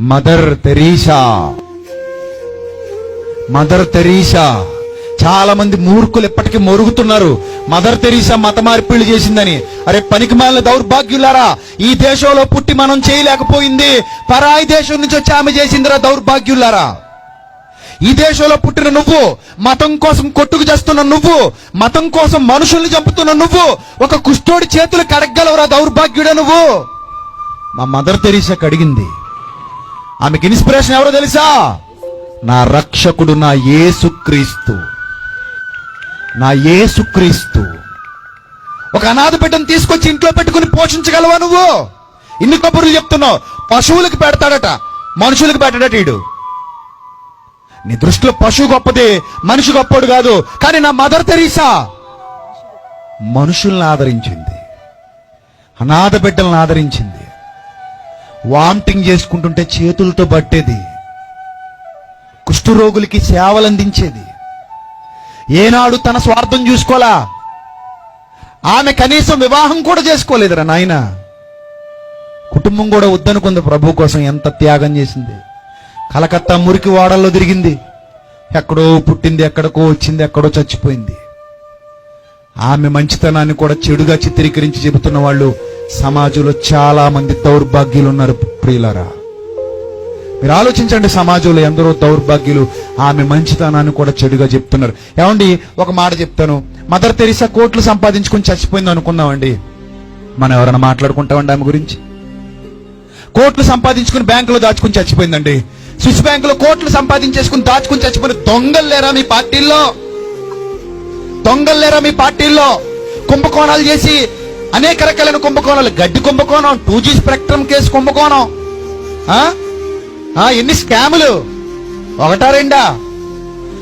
Mother Teresa. Mother Teresa. చాలా మంది మూర్ఖులు ఎప్పటికీ మొరుగుతున్నారు. మదర్ తెరీసా మత మార్పిళ్ళు చేసిందని. అరే పనికి మాలిన దౌర్భాగ్యులారా ఈ దేశంలో పుట్టి మనం చేయలేకపోయింది. పరాయి దేశం నుంచి వచ్చి ఆమె చేసిందిరా దౌర్భాగ్యులారా. ఈ దేశంలో పుట్టిన నువ్వు మతం కోసం కొట్టుకు చేస్తున్న నువ్వు మతం కోసం మనుషుల్ని చంపుతున్న నువ్వు ఒక కుష్ఠోడి చేతులు కడగలవురా దౌర్భాగ్యుడా నువ్వు? మా మదర్ తెరీసా కడిగింది ఆమెకి ఇన్స్పిరేషన్ ఎవరో తెలుసా? నా రక్షకుడు నా యేసుక్రీస్తు. నా యేసుక్రీస్తు. ఒక అనాథ బిడ్డను తీసుకొచ్చి ఇంట్లో పెట్టుకుని పోషించగలవా నువ్వు? ఇన్ని కబుర్లు చెప్తున్నావు. పశువులకు పెడతాడట మనుషులకు పెట్టడట వీడు నీ దృష్టిలో పశువు గొప్పది మనిషి గొప్పడు కాదు. కానీ నా మదర్ తెరీసా మనుషుల్ని ఆదరించింది. అనాథ బిడ్డలను ఆదరించింది. వామిటింగ్ చేసుకుంటుంటే చేతులతో పట్టేది. కుష్ఠరోగులకి సేవలు అందించేది ఏనాడు తన స్వార్థం చూసుకోలా? ఆమె కనీసం వివాహం కూడా చేసుకోలేదురా నాయన. కుటుంబం కూడా వద్దనుకుంది ప్రభు కోసం ఎంత త్యాగం చేసింది. కలకత్తా మురికి వాడల్లో తిరిగింది. ఎక్కడో పుట్టింది ఎక్కడికో వచ్చింది ఎక్కడో చచ్చిపోయింది. ఆమె మంచితనాన్ని కూడా చెడుగా చిత్రీకరించి చెబుతున్న వాళ్ళు సమాజంలో చాలా మంది దౌర్భాగ్యులు ఉన్నారు ప్రియులరా. మీరు ఆలోచించండి సమాజంలో ఎందరో దౌర్భాగ్యులు ఆమె మంచితనాన్ని కూడా చెడుగా చెప్తున్నారు. ఏమండి ఒక మాట చెప్తాను. మదర్ తెరిసా కోట్లు సంపాదించుకుని చచ్చిపోయింది అనుకుందామండి. మనం ఎవరైనా మాట్లాడుకుంటామండి ఆమె గురించి? కోట్లు సంపాదించుకుని బ్యాంకులో దాచుకుని చచ్చిపోయిందండి. స్విస్ బ్యాంకులో కోట్లు సంపాదించేసుకుని దాచుకుని చచ్చిపోయిన దొంగలు లేరా మీ పార్టీల్లో? దొంగలు లేరా మీ పార్టీల్లో? కుంభకోణాలు చేసి అనేక రకాలైన కుంభకోణాలు. గడ్డి కుంభకోణం టూ జీ స్పెక్ట్రమ్ కేసు కుంభకోణం. ఎన్ని స్కాములు? ఒకటా రెండా?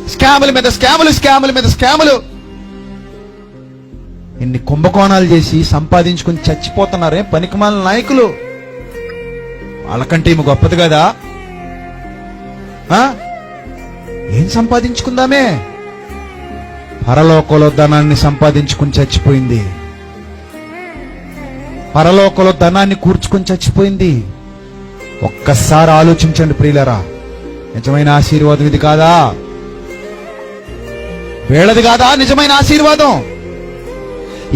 స్కాముల మీద స్కాములు స్కాముల మీద స్కాములు. ఎన్ని కుంభకోణాలు చేసి సంపాదించుకుని చచ్చిపోతున్నారే పనికిమాల నాయకులు? వాళ్ళకంటే ఈమె గొప్పది కదా. ఏం సంపాదించుకుందామే? పరలోకంలో ధనాన్ని సంపాదించుకుని చచ్చిపోయింది. పరలోకంలో ధనాన్ని కూర్చుకొని చచ్చిపోయింది. ఒక్కసారి ఆలోచించండి ప్రియులరా. నిజమైన ఆశీర్వాదం ఇది కాదా? వీళ్ళది కాదా నిజమైన ఆశీర్వాదం?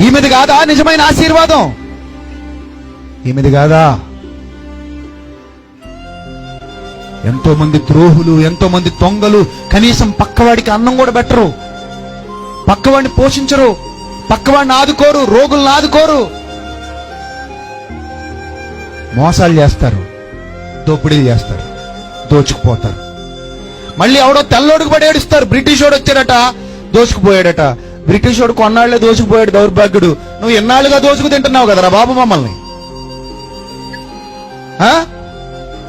ఈమెది కాదా నిజమైన ఆశీర్వాదం? ఈమెది కాదా? ఎంతో మంది ద్రోహులు ఎంతో మంది దొంగలు కనీసం పక్కవాడికి అన్నం కూడా పెట్టరు. పక్కవాడిని పోషించరు. పక్కవాడిని ఆదుకోరు రోగులను ఆదుకోరు. మోసాలు చేస్తారు దోపిడీలు చేస్తారు దోచుకుపోతారు. మళ్ళీ ఎవడో తెల్లోడికి పడి ఏడుస్తారు బ్రిటిష్ వాడు వచ్చాడట దోచుకుపోయాడట. బ్రిటిష్ వాడు కొన్నాళ్ళే దోచుకుపోయాడు దౌర్భాగ్యుడు. నువ్వు ఎన్నాళ్ళుగా దోచుకు తింటున్నావు కదరా బాబు మమ్మల్ని? ఆ?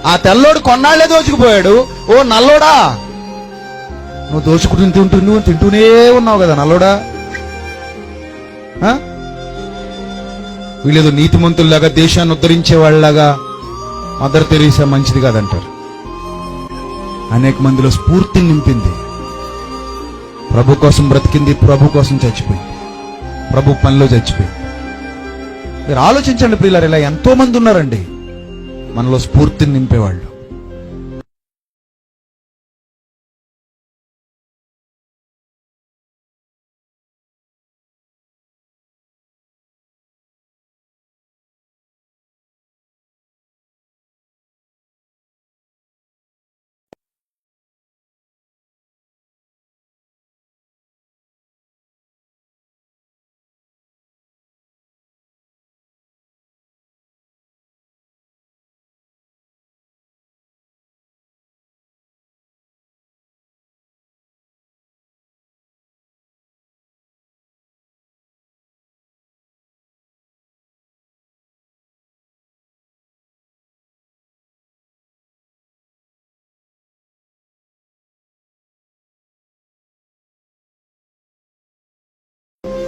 ఆ తెల్లోడు కొన్నాళ్ళే దోచుకుపోయాడు. ఓ నల్లోడా? నువ్వు దోచుకుంటూ తింటూ నువ్వు తింటూనే ఉన్నావు కదా నల్లోడా? ఆ? వీళ్ళేదో నీతిమంతుల్లాగా దేశాన్ని ఉద్ధరించే వాళ్ళలాగా. మదర్ తెరీసా మంచిది కాదంటారు. అనేక మందిలో స్ఫూర్తిని నింపింది. ప్రభు కోసం బ్రతికింది ప్రభు కోసం చచ్చిపోయింది. ప్రభు పనిలో చచ్చిపోయింది. మీరు ఆలోచించండి పిల్లలు ఇలా ఎంతో మంది ఉన్నారండి. మనలో స్ఫూర్తిని నింపేవాళ్ళు.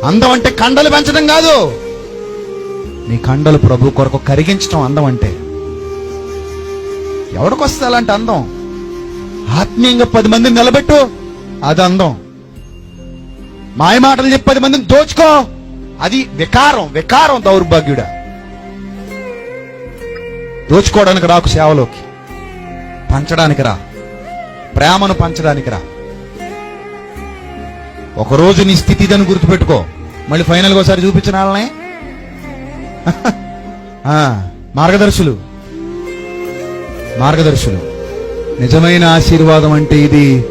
అందం అంటే కండలు పెంచడం కాదు. నీ కండలు ప్రభు కొరకు కరిగించడం అందం అంటే. ఎవడికొస్తే అలాంటి అందం? ఆత్మీయంగా పది మందిని నిలబెట్టు అది అందం. మాయ మాటలు చెప్పి పది మందిని దోచుకో అది వికారం వికారం దౌర్భాగ్యుడా. దోచుకోవడానికి రాకు సేవలోకి. పంచడానికి రా. ప్రేమను పంచడానికి రా. ఒకరోజు నీ స్థితి ఇదని గుర్తుపెట్టుకో. మళ్ళీ ఫైనల్గా ఒకసారి చూపించిన వాళ్ళనే. ఆ, మార్గదర్శులు. మార్గదర్శులు. నిజమైన ఆశీర్వాదం అంటే ఇది